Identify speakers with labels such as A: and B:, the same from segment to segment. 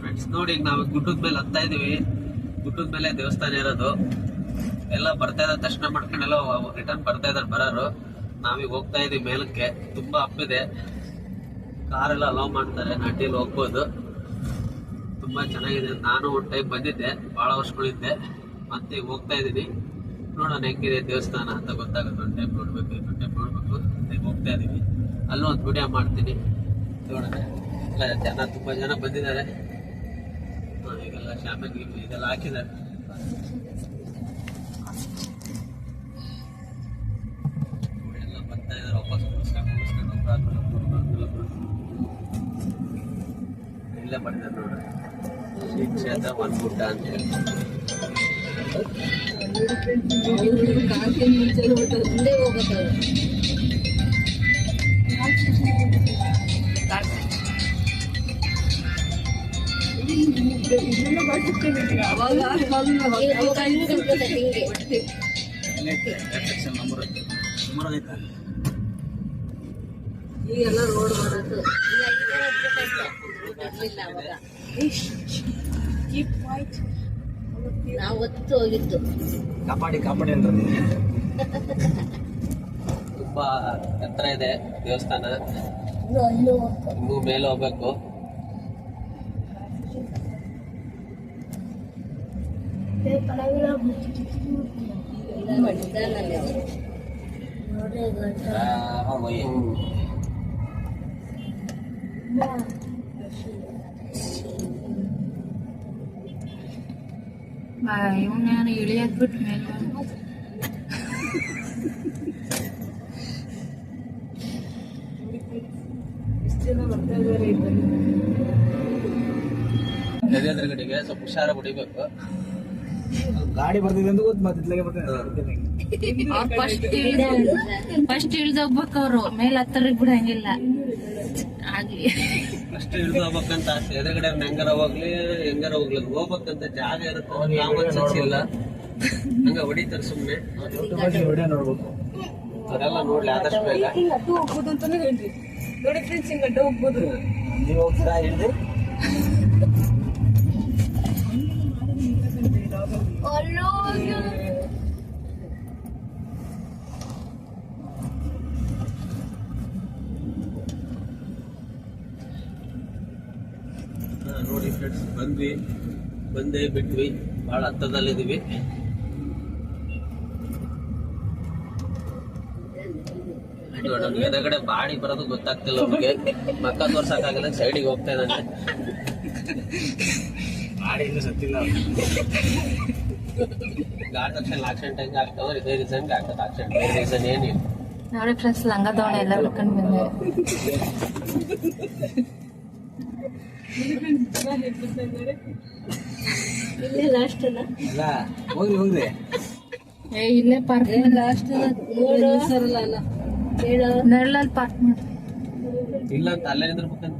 A: Friends ನೋಡಿ ಈಗ ನಾವು ಗುಡ್ಡದ ಮೇಲೆ ಹತ್ತಾ ಇದೀವಿ ಗುಡ್ಡದ ಮೇಲೆ ದೇವಸ್ಥಾನ ಇರೋದು. ಎಲ್ಲ ಬರ್ತಾ ಇದ್ದಾರೆ ದರ್ಶನ ಮಾಡ್ಕೊಂಡೆಲ್ಲ ರಿಟರ್ನ್ ಬರ್ತಾ ಇದಾರೆ, ಬರೋರು. ನಾವೀಗ ಹೋಗ್ತಾ ಇದೀವಿ ಮೇಲಕ್ಕೆ. ತುಂಬಾ ಅಪ್ಪಿದೆ ಕಾರೆಲ್ಲ ಅಲೋ ಮಾಡ್ತಾರೆ, ನಟಿಯಲ್ಲಿ ಹೋಗ್ಬೋದು. ತುಂಬಾ ಚೆನ್ನಾಗಿದೆ. ನಾನು ಒಂದ್ ಟೈಮ್ ಬಂದಿದ್ದೆ ಬಹಳ ವರ್ಷಗಳಿದ್ದೆ ಮತ್ತೆ ಹೋಗ್ತಾ ಇದೀನಿ ನೋಡೋಣ ಹೆಂಗಿದೆ ದೇವಸ್ಥಾನ ಅಂತ ಗೊತ್ತಾಗುತ್ತೆ. ಒಂದು ಟೈಮ್ ನೋಡ್ಬೇಕು, ಇನ್ನೊಂದು ಟೈಮ್ ನೋಡ್ಬೇಕು. ಹೋಗ್ತಾ ಇದೀವಿ ಅಲ್ಲೂ ಒಂದು ವಿಡಿಯೋ ಮಾಡ್ತೀನಿ. ನೋಡೋಣ. ಎಲ್ಲ ಜನ, ತುಂಬಾ ಜನ ಬಂದಿದ್ದಾರೆ. ಶಾಮಿಲ್ ಗಿಮಿಲ್ ಇದೆಲ್ಲ ಹಾಕಿದ್ದಾರೆ. ಎಲ್ಲ ಬರ್ತಾ ಇದ್ದಾರೆ, ವಾಪಸ್. ಇಲ್ಲೇ ಬರ್ತಾರೆ ನೋಡ್ರಿ. ಶ್ರೀ ಕ್ಷೇತ್ರ ಒನ್ಗುಡ್ಡ ಅಂತ ಹೇಳಿ.
B: ಮುಂದೆ ಹೋಗುತ್ತೆ ಅವಾಗ ಈಗೆಲ್ಲ ರೋಡ್ ಅವಾಗ ನಾವು ಹೋಗಿತ್ತು
C: ಕಾಪಾಡಿ ಕಾಪಾಡಿ ಅಂದ್ರೆ
A: ತುಂಬಾ ಎತ್ತರ ಇದೆ ದೇವಸ್ಥಾನ.
B: ಇನ್ನೂ
A: ಮೇಲೆ ಹೋಗ್ಬೇಕು.
B: ಎಲ್ಲ ನಿಧಾನನೇ ಅದು. ನೋಡಿ ಗಂಟ
D: ಇವನ್ ಯಾರು ಇಳಿಯದ್ ಬಿಟ್ಟು ಮೇಲೆ
A: ಎದುರುಗಡೆಗೆ ಸ್ವಲ್ಪ ಹುಷಾರ ಹೊಡಿಬೇಕು
C: ಗಾಡಿ ಬರ್ತಿದೆ ಅಂತ ಗೊತ್ತು ಮತ್ತೆ ಇತ್ಲಾಗೆ ಬರ್ತೀನಿ.
D: ಅವ್ರು ಫಸ್ಟ್ ಇಳಿದು ಫಸ್ಟ್ ಇಳ್ದು ಹೋಗ್ಬೇಕು ಅವ್ರು ಮೇಲೆ ಹತ್ತರಿಗೆ ಬಿಡಂಗಿಲ್ಲ ಆಗ್ಲಿ.
A: ಫಸ್ಟ್ ಇಳಿದು ಹೋಗ್ಬೇಕಂತ ಆಸೆ. ಎದುರುಗಡೆ ಹೆಂಗಾರ ಹೋಗ್ಲಿ ಹೆಂಗಾರ ಹೋಗ್ಲಿ ಹೋಗ್ಬೇಕಂತ ಜಾಗ ಇರುತ್ತೆ. ಯಾವ ಇಲ್ಲ. ಹಂಗ ಹೊಡಿತಾರೆ ಸುಮ್ಮನೆ
C: ವಿಡಿಯೋ ನೋಡ್ಬೇಕು.
A: ಅದೆಲ್ಲ ನೋಡ್ಲಿ ಆದಷ್ಟು ಬೇಗ.
C: ನೀವು ಹೋಗ್ತೀರಾ ಹಿಡ್ದು
A: ಹಾ, ನೋಡಿ ಫ್ರೆಂಡ್ಸ್ ಬಂದ್ವಿ. ಬಂದೇ ಬಿಟ್ವಿ. ಬಹಳ ಹತ್ತದಲ್ಲಿದ್ದೀವಿ. ನೋಡಿ ಎದುರುಗಡೆ ಬಾಡಿ ಬರೋದು ಗೊತ್ತಾಗ್ತಿಲ್ಲ ನಮಗೆ. ಮಕ್ಕ ತೋರ್ಸಕ್ಕಾಗಲ್ಲ ಸೈಡಿಗೆ ಹೋಗ್ತಾ ಇದ್ದಾನೆ.
C: ಗಾಡಿ ಇನ್ನೂ ಸತ್ತಿಲ್ಲ
A: ಗಾಡಿ ತಕ್ಷಣ ಆಕ್ಸಿಡೆಂಟ್ ಹೆಂಗೆ ಆಗ್ತದ ಇದೇ ರೀಸನ್ಗೆ ಆಗ್ತದೆ ಆಕ್ಸಿಡೆಂಟ್ ಬೇರೆ ರೀಸನ್ ಏನಿಲ್ಲ.
D: ನೋಡಿ ಫ್ರೆಂಡ್ಸ್ ಲಂಗ ದೋಣಿ ಎಲ್ಲ ಬಿಟ್ಕೊಂಡು ಬಂದೆ.
B: ಇಲ್ಲೇ ಲಾಸ್ಟ್ ಅಲ್ಲ?
C: ಅಲ್ಲ ಹೋಗ್ರಿ ಹೋಗ್ರಿ
D: ಏ ಇಲ್ಲೇ ಪಾರ್ಕ್
B: ಲಾಸ್ಟ್ ಅಲ್ಲ.
D: ನೆರಳಲ್ಲಿ ಪಾರ್ಕ್ ಮಾಡಿ.
A: ಇಲ್ಲ ಅಂತ ಅಲ್ಲೇ ನಿಂದಿರ್ಬೇಕಂತ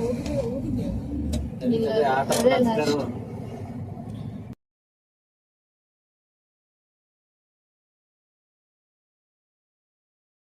C: ഓടിഞ്ഞോ